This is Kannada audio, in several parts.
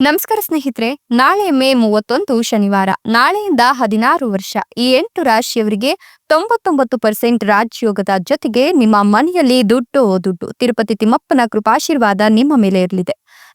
ನಮಸ್ಕಾರ ಸ್ನೇಹಿತರೆ, ನಾಳೆ ಮೇ ಮೂವತ್ತೊಂದು ಶನಿವಾರ, ನಾಳೆಯಿಂದ ಹದಿನಾರು ವರ್ಷ, ಈ ಎಂಟು ರಾಶಿಯವರಿಗೆ ತೊಂಬತ್ತೊಂಬತ್ತು ಪರ್ಸೆಂಟ್ ರಾಜಯೋಗದ ಜೊತೆಗೆ ನಿಮ್ಮ ಮನೆಯಲ್ಲಿ ದುಡ್ಡು ದುಡ್ಡು ತಿರುಪತಿ ತಿಮ್ಮಪ್ಪನ ಕೃಪಾಶೀರ್ವಾದ ನಿಮ್ಮ ಮೇಲೆ ಇರಲಿದೆ.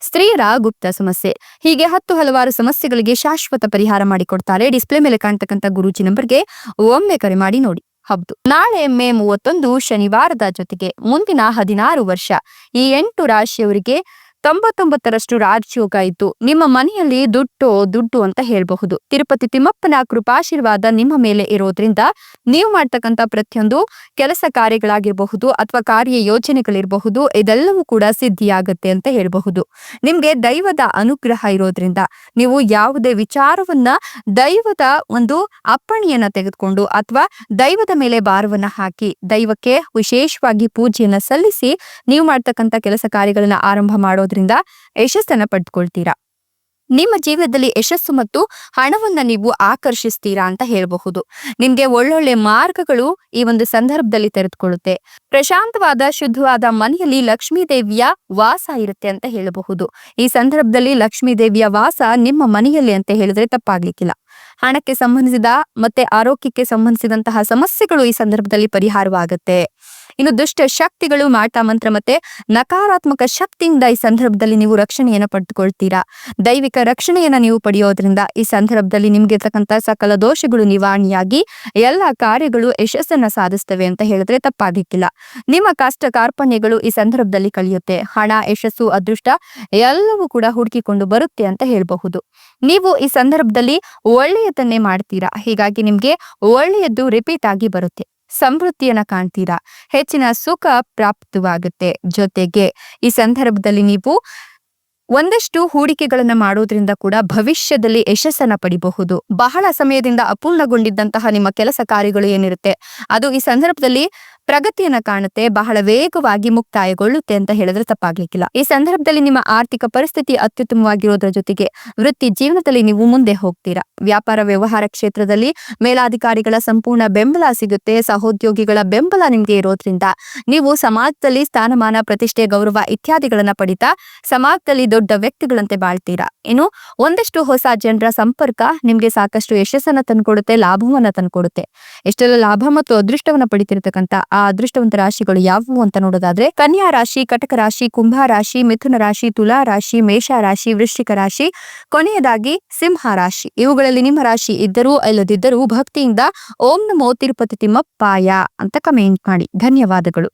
ಸ್ತ್ರೀಯರ ಗುಪ್ತ ಸಮಸ್ಯೆ. ಹೀಗೆ ಹತ್ತು ಹಲವಾರು ಸಮಸ್ಯೆಗಳಿಗೆ ಶಾಶ್ವತ ಪರಿಹಾರ ಮಾಡಿಕೊಡ್ತಾರೆ. ಡಿಸ್ಪ್ಲೇ ಮೇಲೆ ಕಾಣ್ತಕ್ಕಂಥ ಗುರೂಜಿ ನಂಬರ್ಗೆ ಒಮ್ಮೆ ಕರೆ ಮಾಡಿ ನೋಡಿ. ಹೌದು. ನಾಳೆ ಮೇ ಮೂವತ್ತೊಂದು ಶನಿವಾರದ ಜೊತೆಗೆ ಮುಂದಿನ ಹದಿನಾರು ವರ್ಷ. ಈ ಎಂಟು ರಾಶಿಯವರಿಗೆ ತೊಂಬತ್ತೊಂಬತ್ತರಷ್ಟು ರಾಜಯೋಗ ಇತ್ತು ನಿಮ್ಮ ಮನೆಯಲ್ಲಿ ದುಡ್ಡು ದುಡ್ಡು ಅಂತ ಹೇಳಬಹುದು. ತಿರುಪತಿ ತಿಮ್ಮಪ್ಪನ ಕೃಪಾಶೀರ್ವಾದ ನಿಮ್ಮ ಮೇಲೆ ಇರೋದ್ರಿಂದ ನೀವು ಮಾಡ್ತಕ್ಕಂಥ ಪ್ರತಿಯೊಂದು ಕೆಲಸ ಕಾರ್ಯಗಳಾಗಿರಬಹುದು ಅಥವಾ ಕಾರ್ಯ ಯೋಜನೆಗಳಿರಬಹುದು, ಇದೆಲ್ಲವೂ ಕೂಡ ಸಿದ್ಧಿಯಾಗತ್ತೆ ಅಂತ ಹೇಳಬಹುದು. ನಿಮ್ಗೆ ದೈವದ ಅನುಗ್ರಹ ಇರೋದ್ರಿಂದ ನೀವು ಯಾವುದೇ ವಿಚಾರವನ್ನ ದೈವದ ಒಂದು ಅಪ್ಪಣೆಯನ್ನ ತೆಗೆದುಕೊಂಡು ಅಥವಾ ದೈವದ ಮೇಲೆ ಭಾರವನ್ನ ಹಾಕಿ ದೈವಕ್ಕೆ ವಿಶೇಷವಾಗಿ ಪೂಜೆಯನ್ನ ಸಲ್ಲಿಸಿ ನೀವು ಮಾಡ್ತಕ್ಕಂಥ ಕೆಲಸ ಕಾರ್ಯಗಳನ್ನ ಆರಂಭ ಮಾಡೋದ್ರಿಂದ ಯಶಸ್ಸನ್ನ ಪಡ್ಕೊಳ್ತೀರಾ? ನಿಮ್ಮ ಜೀವನದಲ್ಲಿ ಯಶಸ್ಸು ಮತ್ತು ಹಣವನ್ನ ನೀವು ಆಕರ್ಷಿಸ್ತೀರಾ ಅಂತ ಹೇಳಬಹುದು. ನಿಮ್ಗೆ ಒಳ್ಳೊಳ್ಳೆ ಮಾರ್ಗಗಳು ಈ ಒಂದು ಸಂದರ್ಭದಲ್ಲಿ ತೆರೆದುಕೊಳ್ಳುತ್ತೆ. ಪ್ರಶಾಂತವಾದ, ಶುದ್ಧವಾದ ಮನೆಯಲ್ಲಿ ಲಕ್ಷ್ಮೀ ದೇವಿಯ ವಾಸ ಇರುತ್ತೆ ಅಂತ ಹೇಳಬಹುದು. ಈ ಸಂದರ್ಭದಲ್ಲಿ ಲಕ್ಷ್ಮೀ ದೇವಿಯ ವಾಸ ನಿಮ್ಮ ಮನೆಯಲ್ಲಿ ಅಂತ ಹೇಳಿದ್ರೆ ತಪ್ಪಾಗ್ಲಿಕ್ಕಿಲ್ಲ. ಹಣಕ್ಕೆ ಸಂಬಂಧಿಸಿದ ಮತ್ತೆ ಆರೋಗ್ಯಕ್ಕೆ ಸಂಬಂಧಿಸಿದಂತಹ ಸಮಸ್ಯೆಗಳು ಈ ಸಂದರ್ಭದಲ್ಲಿ ಪರಿಹಾರವಾಗುತ್ತೆ. ಇನ್ನು ದುಷ್ಟ ಶಕ್ತಿಗಳು ಮಾಟ ಮಂತ್ರ ಮತ್ತೆ ನಕಾರಾತ್ಮಕ ಶಕ್ತಿಯಿಂದ ಈ ಸಂದರ್ಭದಲ್ಲಿ ನೀವು ರಕ್ಷಣೆಯನ್ನ ಪಡೆದುಕೊಳ್ತೀರಾ? ದೈವಿಕ ರಕ್ಷಣೆಯನ್ನ ನೀವು ಪಡೆಯೋದ್ರಿಂದ ಈ ಸಂದರ್ಭದಲ್ಲಿ ನಿಮ್ಗೆ ಇರ್ತಕ್ಕಂಥ ಸಕಲ ದೋಷಗಳು ನಿವಾರಣೆಯಾಗಿ ಎಲ್ಲ ಕಾರ್ಯಗಳು ಯಶಸ್ಸನ್ನ ಸಾಧಿಸ್ತವೆ ಅಂತ ಹೇಳಿದ್ರೆ ತಪ್ಪಾಗಿಕ್ಕಿಲ್ಲ. ನಿಮ್ಮ ಕಷ್ಟ ಕಾರ್ಪಣ್ಯಗಳು ಈ ಸಂದರ್ಭದಲ್ಲಿ ಕಳೆಯುತ್ತೆ ಹಣ, ಯಶಸ್ಸು, ಅದೃಷ್ಟ ಎಲ್ಲವೂ ಕೂಡ ಹುಡುಕಿಕೊಂಡು ಬರುತ್ತೆ ಅಂತ ಹೇಳಬಹುದು. ನೀವು ಈ ಸಂದರ್ಭದಲ್ಲಿ ಒಳ್ಳೆಯದನ್ನೇ ಮಾಡ್ತೀರಾ? ಹೀಗಾಗಿ ನಿಮ್ಗೆ ಒಳ್ಳೆಯದ್ದು ರಿಪೀಟ್ ಆಗಿ ಬರುತ್ತೆ. ಸಮೃದ್ಧಿಯನ್ನ ಕಾಣ್ತೀರಾ? ಹೆಚ್ಚಿನ ಸುಖ ಪ್ರಾಪ್ತವಾಗುತ್ತೆ. ಜೊತೆಗೆ ಈ ಸಂದರ್ಭದಲ್ಲಿ ನೀವು ಒಂದಷ್ಟು ಹೂಡಿಕೆಗಳನ್ನ ಮಾಡೋದ್ರಿಂದ ಕೂಡ ಭವಿಷ್ಯದಲ್ಲಿ ಯಶಸ್ಸನ್ನ ಪಡಿಬಹುದು. ಬಹಳ ಸಮಯದಿಂದ ಅಪೂರ್ಣಗೊಂಡಿದ್ದಂತಹ ನಿಮ್ಮ ಕೆಲಸ ಕಾರ್ಯಗಳು ಏನಿರುತ್ತೆ? ಅದು ಈ ಸಂದರ್ಭದಲ್ಲಿ ಪ್ರಗತಿಯನ್ನ ಕಾಣುತ್ತೆ, ಬಹಳ ವೇಗವಾಗಿ ಮುಕ್ತಾಯಗೊಳ್ಳುತ್ತೆ ಅಂತ ಹೇಳಿದ್ರೆ ತಪ್ಪಾಗ್ಲಿಕ್ಕಿಲ್ಲ. ಈ ಸಂದರ್ಭದಲ್ಲಿ ನಿಮ್ಮ ಆರ್ಥಿಕ ಪರಿಸ್ಥಿತಿ ಅತ್ಯುತ್ತಮವಾಗಿರೋದ್ರ ಜೊತೆಗೆ ವೃತ್ತಿ ಜೀವನದಲ್ಲಿ ನೀವು ಮುಂದೆ ಹೋಗ್ತೀರಾ. ವ್ಯಾಪಾರ ವ್ಯವಹಾರ ಕ್ಷೇತ್ರದಲ್ಲಿ ಮೇಲಾಧಿಕಾರಿಗಳ ಸಂಪೂರ್ಣ ಬೆಂಬಲ ಸಿಗುತ್ತೆ, ಸಹೋದ್ಯೋಗಿಗಳ ಬೆಂಬಲ ನಿಮ್ಗೆ ಇರೋದ್ರಿಂದ ನೀವು ಸಮಾಜದಲ್ಲಿ ಸ್ಥಾನಮಾನ, ಪ್ರತಿಷ್ಠೆ, ಗೌರವ ಇತ್ಯಾದಿಗಳನ್ನ ಪಡಿತಾ ಸಮಾಜದಲ್ಲಿ ದೊಡ್ಡ ವ್ಯಕ್ತಿಗಳಂತೆ ಬಾಳ್ತೀರಾ. ಇನ್ನು ಒಂದಷ್ಟು ಹೊಸ ಜನರ ಸಂಪರ್ಕ ನಿಮ್ಗೆ ಸಾಕಷ್ಟು ಯಶಸ್ಸನ್ನ ತಂದ್ಕೊಡುತ್ತೆ, ಲಾಭವನ್ನ ತಂದ್ಕೊಡುತ್ತೆ. ಎಷ್ಟೆಲ್ಲ ಲಾಭ ಮತ್ತು ಅದೃಷ್ಟವನ್ನ ಪಡಿತಿರ್ತಕ್ಕಂಥ ಆ ಅದೃಷ್ಟವಂತ ರಾಶಿಗಳು ಯಾವುವು ಅಂತ ನೋಡೋದಾದ್ರೆ, ಕನ್ಯಾ ರಾಶಿ, ಕಟಕ ರಾಶಿ, ಕುಂಭ ರಾಶಿ, ಮಿಥುನ ರಾಶಿ, ತುಲಾ ರಾಶಿ, ಮೇಷ ರಾಶಿ, ವೃಶ್ಚಿಕ ರಾಶಿ, ಕೊನೆಯದಾಗಿ ಸಿಂಹ ರಾಶಿ. ಇವುಗಳಲ್ಲಿ ನಿಮ್ಮ ರಾಶಿ ಇದ್ದರೂ ಇಲ್ಲದಿದ್ದರೂ ಭಕ್ತಿಯಿಂದ ಓಂ ನಮೋ ತಿರುಪತಿ ತಿಮ್ಮಪ್ಪಾಯ ಅಂತ ಕಮೆಂಟ್ ಮಾಡಿ. ಧನ್ಯವಾದಗಳು.